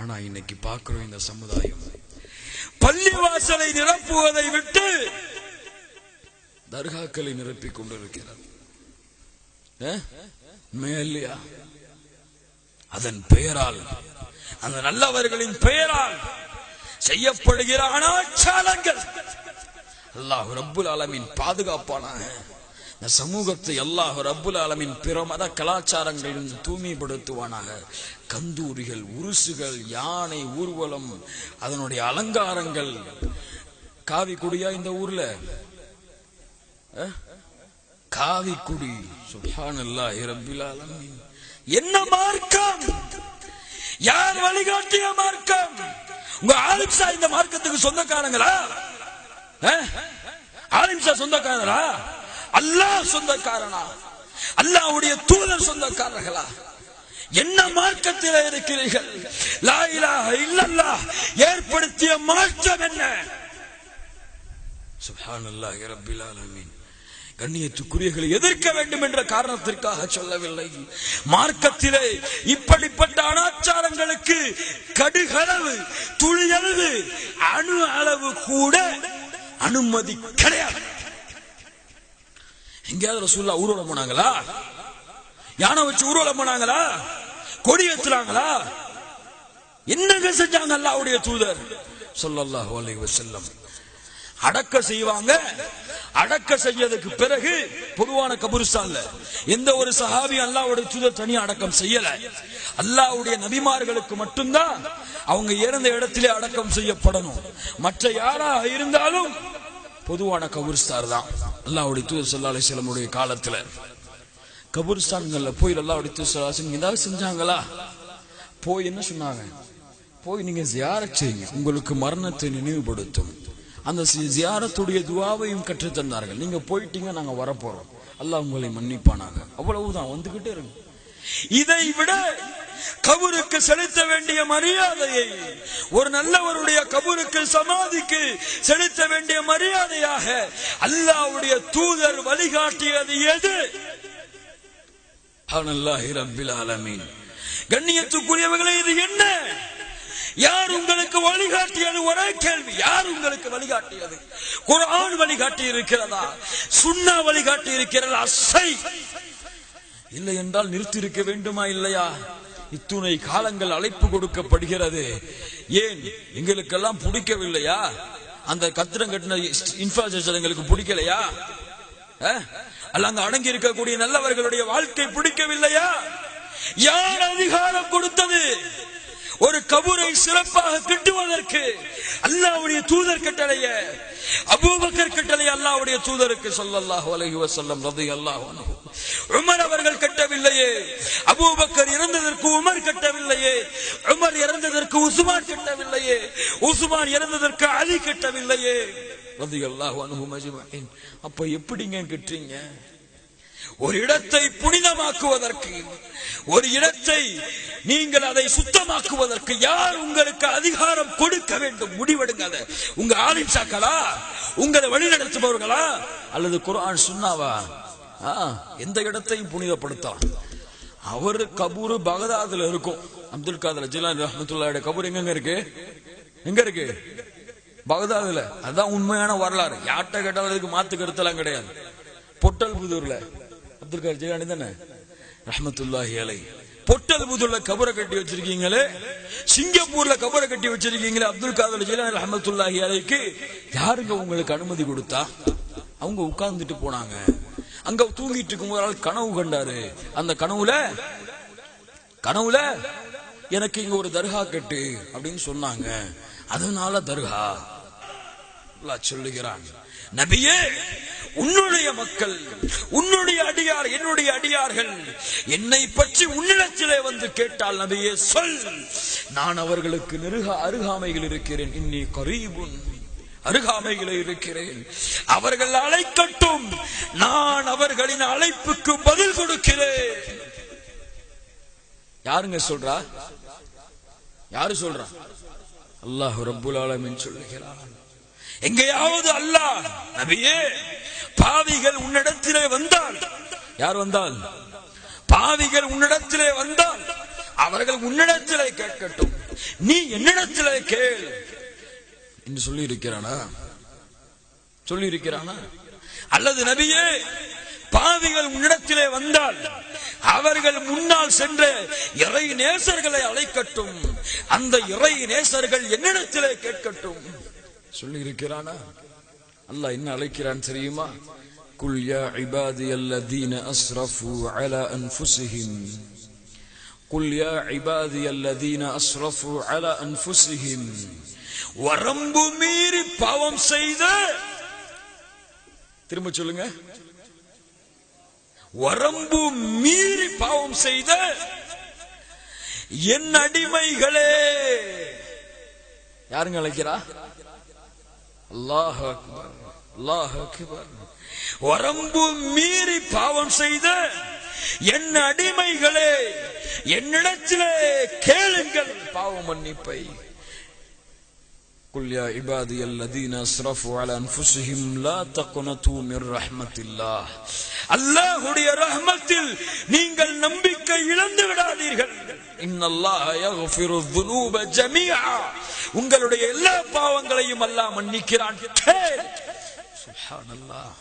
ஆனா இன்னைக்கு பார்க்கிறோம் இந்த சமுதாயம். பள்ளிவாசலை நிரப்புவதை விட்டு தர்காக்களை நிரப்பிக் கொண்டிருக்கிறார். மேலையா அதன் பெயரால் அந்த நல்லவர்களின் பெயரால் செய்யப்படுகிற அனாச்சாரங்கள். அல்லாஹ் ரப்புல் ஆலமின் பாதுகாப்பான இந்த சமூகத்தை அல்லாஹ் ரப்புல் ஆலமின் பிற மத கலாச்சாரங்களிலிருந்து தூய்மைப்படுத்துவானாக. கந்தூரிகள் உருசுகள் யானை ஊர்வலம் அதனுடைய அலங்காரங்கள். காவிக்குடியா இந்த ஊர்ல? காவிக்குடி. சுபானல்லா ரப்பில் ஆலமீன். என்ன மார்க்கம்? யார் வழிகாட்டிய மார்க்கம்? உங்க ஆலிம்சா இந்த மார்க்கத்துக்கு சொந்தக்காரங்களா? ஆலிம்சா சொந்தக்காரங்களா அல்லாஹ் சொந்தக்காரனா அல்லாஹ்வுடைய தூதர் சொந்தக்காரர்களா? என்ன மார்க்கத்தில் இருக்கிறீர்கள்? லா இல்லல்லா ஏற்படுத்திய மாற்றம் என்ன? சுப்ஹானல்லாஹி ரப்பில் ஆலமீன். கண்ணியத்துக்குரியர்களை எதிர்க்க வேண்டும் என்ற காரணத்திற்காக சொல்லவில்லை. மார்க்கத்திலே இப்படிப்பட்ட அனாச்சாரங்களுக்கு கடுகளவு துளியளவு அணு அளவு கூட அனுமதி கிடையாது. எங்கேயாவது ரசூல்லா ஊர்வலம் போனாங்களா? யானை வச்சு ஊர்வலம் போனாங்களா? கொடி ஏத்துறாங்களா என்னங்க செஞ்சாங்க அல்லாவுடைய தூதர்? சொல்லல்லாஹு அலைஹி வஸல்லம். அடக்க செய்வாங்க. அடக்க செய்யறதுக்கு பிறகு பொதுவான கபுரிஸ்தான்ல எந்த ஒரு சஹாபி அல்லாவுடைய தூதர் தனி அடக்கம் செய்யல. அல்லாவுடைய நபிமார்களுக்கு மட்டும்தான் அவங்க இறந்த இடத்திலே அடக்கம் செய்யப்படணும். மற்ற யாராக இருந்தாலும் பொதுவான கபூர்ஸ்தார் தான். அல்லாவுடைய தூர் ஸல்லல்லாஹு அலைஹி வஸல்லமுடைய காலத்துல. கபுரிஸ்தான்கள்ல போய் அல்லாவுடைய தூர் ஸல்லல்லாஹு ஏதாவது செஞ்சாங்களா? போய் என்ன சொன்னாங்க? போய் நீங்க ஜியாரத் செய்யுங்க. உங்களுக்கு மரணத்தை நினைவுபடுத்தும். அந்த ஜியாரத்துடைய துவாவையும் கற்றுத் தந்தார்கள் நீங்க போயிட்டீங்க நாங்க வரப்போறோம். அல்லாஹ் உங்களை மன்னிப்பானாங்க அவ்வளவுதான் வந்துகிட்டே இருக்கு இதை விட கபூருக்கு செலுத்த வேண்டிய மரியாதையை ஒரு நல்லவருடைய கபூருக்கு சமாதிக்கு செலுத்த வேண்டிய மரியாதையாக அல்லாவுடைய தூதர் வழிகாட்டியது எது? சுப்ஹானல்லாஹி ரப்பில் ஆலமீன். கண்ணியத்துக்குரியவர்களே இது என்ன? யார் உங்களுக்கு வழிகாட்டியது? ஒரே கேள்வி யார் உங்களுக்கு வழிகாட்டியது? குரான் வழிகாட்டி இருக்கிறதா சுண்ணா வழிகாட்டி இருக்கிறதா சை. இல்லை என்றால் நிறுத்தி இருக்க வேண்டுமா? இல்லையா? இத்துணை காலங்கள் அழைப்பு கொடுக்கப்படுகிறது. ஏன்? எங்களுக்கெல்லாம் பிடிக்கவில்லையா? அந்த கத்திரம் கட்டின இன்ஃப்ராஸ்ட்ரக்சர் எங்களுக்கு பிடிக்கலையா? அல்ல அங்க அடங்கி இருக்கக்கூடிய நல்லவர்களுடைய வாழ்க்கை பிடிக்கவில்லையா? யார் அதிகாரம் கொடுத்தது? ஒரு கபூரை சிறப்பாக கட்டுவதற்கு அல்லாவுடைய தூதர் கட்டளைய அபூபக்கர் கட்டளை அல்லாவுடைய தூதருக்கு ஸல்லல்லாஹு அலஹி வசல்லம் ரதி அல்லாஹ் உமர் அவர்கள் கட்டவில்லையே அபூபக்கர் கட்டவில்லையே உமர் இறந்ததற்கு உசுமான் கட்டவில்லையே. உசுமான் இறந்ததற்கு அலி கட்டவில்லையே. ரலியல்லாஹு அன்ஹு அஜ்மஈன் அப்ப எப்படிங்க கிட்டீங்க ஒரு இடத்தை புனிதமாக்குவதற்கு ஒரு இடத்தை நீங்கள் அதை சுத்தமாக்குவதற்கு யார் உங்களுக்கு அதிகாரம் கொடுக்க வேண்டும்? முடிவெடுங்க அதை உங்க ஆலிம்சாக்களா உங்களை வழிநடத்துபவர்களா? அல்லது குரான் சுன்னாவா எந்த இடத்தையும் புனிதப்படுத்தலாம். அவர் கபூர் பகதாதுல இருக்கும். அப்துல் காதர் ஜிலான் ரஹமத்துல்லாஹி கபூர் எங்க இருக்கு? எங்க இருக்கு? பகதாதுல. அதான் உண்மையான வரலாறு. யார்கிட்ட கேட்டாலும் அதுக்கு மாத்து கருத்தெல்லாம் கிடையாது. பொட்டல் புதூர்ல அப்துல் காதர் ஜிலானி தானே? ரஹமத்துல்லாஹி அலை. பொட்டல் புதூர்ல கபரை கட்டி வச்சிருக்கீங்களே? சிங்கப்பூர்ல கபரை கட்டி வச்சிருக்கீங்களே அப்துல் காதர் ஜிலான் ரஹமத்துல்லாஹி அலைக்கு? யாருங்க உங்களுக்கு அனுமதி கொடுத்தா? அவங்க உட்கார்ந்துட்டு போனாங்க. அங்க தூங்கிட்டு இருக்கும் ஒரு ஆள் கனவு கண்டாரு. அந்த கனவுல கனவுல எனக்கு இங்க ஒரு தர்கா கட்டு அப்படின்னு சொன்னாங்க. அதனால தர்கா சொல்லுகிறான். நபியே உன்னுடைய மக்கள் உன்னுடைய அடியார் என்னுடைய அடியார்கள் என்னை பற்றி உன்னிடத்திலே வந்து கேட்டால் நபியே சொல். நான் அவர்களுக்கு நெருக அருகாமையில் இருக்கிறேன். இன்னி கரீபுன் அருகாமையில் இருக்கிறேன். அவர்கள் அழைக்கட்டும். நான் அவர்களின் அழைப்புக்கு பதில் கொடுக்கிறேன். யாருங்க சொல்றா? யாரு சொல்றா? அல்லாஹ் ரப்புல் சொல்லுகிறான். எங்கேயாவது அல்லாஹ் நபியே பாவிகள் உன்னிடத்திலே வந்தால் யார் வந்தால்? பாவிகள் உன்னிடத்திலே வந்தால் அவர்கள் உன்னிடத்திலே கேட்கட்டும். நீ என்னிடத்திலே கேள். என்று சொல்லி இருக்கிறானா சொல்லி இருக்கிறானா அல்லது நபியே பாவிகள் உன்னிடத்திலே வந்தால் அவர்கள் முன்னால் சென்று இறை நேசர்களை அழைக்கட்டும். அந்த இறை நேசர்கள் என்னிடத்திலே கேட்கட்டும். சொல்லி இருக்கிறானா அல்லாஹ் என்ன அழைக்கிறான் தெரியுமா? குல் யா இபாதி அல்லதீன அஸ்ரஃபு அலா அன்ஃபுஸிஹிம். குல் யா இபாதி அல்லதீன அஸ்ரஃபு அலா அன்ஃபுஸிஹிம். வரம்பு மீறி பாவம் செய்த திரும்ப சொல்லுங்க. வரம்பு மீறி பாவம் செய்த என் அடிமைகளே. யாருங்க அழைக்கிறா? அல்லாஹ் அக்பர் அல்லாஹ் அக்பர். வரம்பு மீறி பாவம் செய்த என் அடிமைகளே என்னிடத்திலே கேளுங்கள் பாவ மன்னிப்பை. قل يا عبادي الذين اسرفوا على انفسهم لا تقنطوا من رحمة الله அல்லாஹ்வுடைய ரஹ்மத்தில் நீங்கள் நம்பிக்கை இழந்து விடாதீர்கள் இன்னல்லாஹ யக்ஃபிரு الذنوب ஜமீஆ உங்களுடைய எல்லா பாவங்களையும் அல்லாஹ் மன்னிக்கிறான் கேள். சுப்ஹானல்லாஹ்